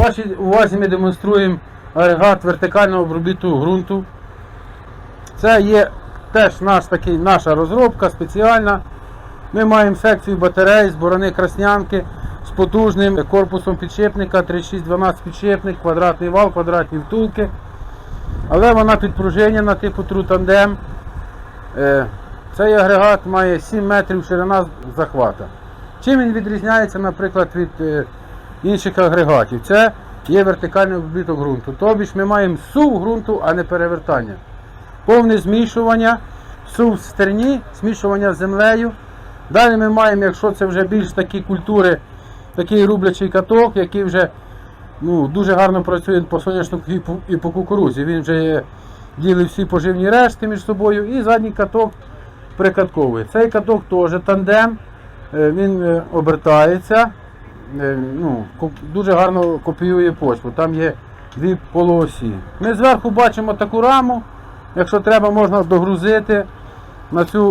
Вашій увазі ми демонструємо агрегат вертикального обробіту ґрунту. Це є теж наш такий, наша розробка спеціальна. Ми маємо секцію батарей з борони краснянки з потужним корпусом підшипника, 3612 підшипник, квадратний вал, квадратні втулки. Але вона підпружинена типу. Е, Цей агрегат має 7 метрів ширина захвата. Чим він відрізняється, наприклад, від е, інших агрегатів? Це є вертикальний обробіток ґрунту. Тобі ж ми маємо сув ґрунту, а не перевертання. Повне змішування, сув в стерні, змішування з землею. Далі ми маємо, якщо це вже більш такі культури, такий рублячий каток, який вже ну, дуже гарно працює по соняшнику і по, і по кукурузі. Він вже ділить всі поживні рештки між собою і задній каток прикатковий. Цей каток теж тандем, е, він е, обертається, ну, дуже гарно копіює почву. Там є дві полуосі. Ми зверху бачимо таку раму. Якщо треба, можна догрузити. На цю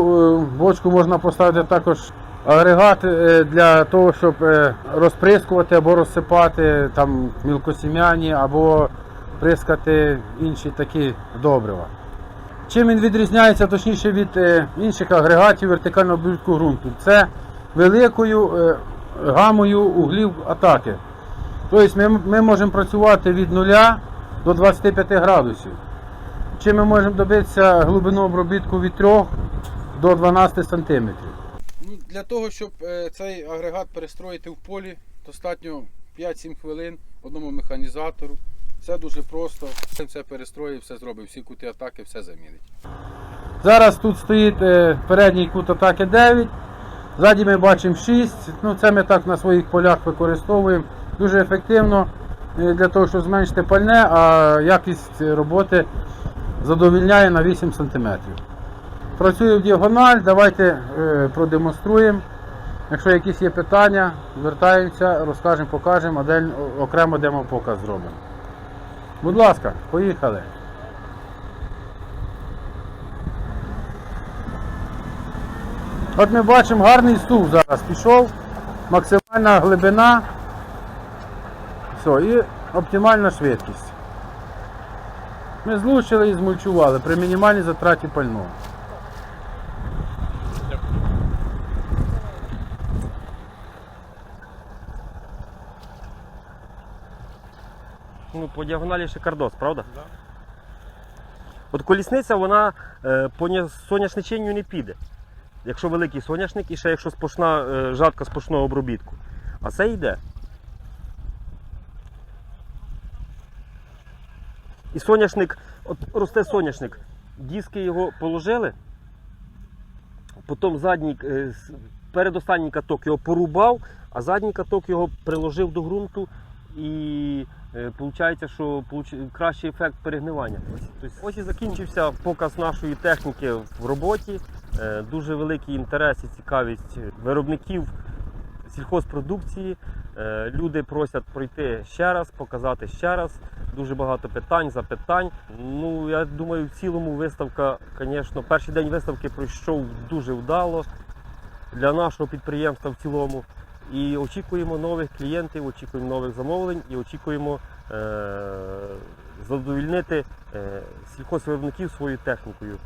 е, бочку можна поставити також агрегат е, для того, щоб е, розприскувати або розсипати там мілкосім'яні, або прискати інші такі добрива. Чим він відрізняється точніше від е, інших агрегатів вертикального обробітку ґрунту? Це великою е, гамою углів атаки. Тобто ми, ми можемо працювати від 0 до 25 градусів. Чим ми можемо добитися глибину обробітку від 3 до 12 см. Ну, для того, щоб е, цей агрегат перестроїти в полі, достатньо 5-7 хвилин одному механізатору. Все дуже просто. Він Все перестроїв, все зробив, всі кути атаки, все замінить. Зараз тут стоїть е, передній кут атаки 9. Ззаді ми бачимо 6. Ну, це ми так на своїх полях використовуємо. Дуже ефективно е, для того, щоб зменшити пальне, а якість роботи задовільняє на 8 см. Працює в діагональ, давайте е, продемонструємо. Якщо якісь є питання, звертаємося, розкажемо, покажемо, а день окремо демопоказ зробимо. Будь ласка, поїхали. От ми бачимо гарний стув зараз пішов, максимальна глибина. Все, і оптимальна швидкість. Ми злучили і змульчували при мінімальній затраті пального. Ну, по діагоналі шикардос, правда? Да. От колісниця, вона е, по ня- соняшниченню не піде. Якщо великий соняшник і ще якщо спошна, е, жатка спошного обробітку. А це йде. І соняшник, от росте соняшник, диски його положили, потім задній, е, передостанній каток його порубав, а задній каток його приложив до ґрунту і виходить, що кращий ефект перегнивання. Тобто, ось і закінчився показ нашої техніки в роботі. Е, Дуже великий інтерес і цікавість виробників сільхозпродукції. Е, Люди просять пройти ще раз, показати ще раз. Дуже багато питань, запитань. Ну, я думаю, в цілому виставка, звісно, перший день виставки пройшов дуже вдало для нашого підприємства в цілому. І очікуємо нових клієнтів, очікуємо нових замовлень і очікуємо е- задовільнити е- сільхозвиробників своєю технікою.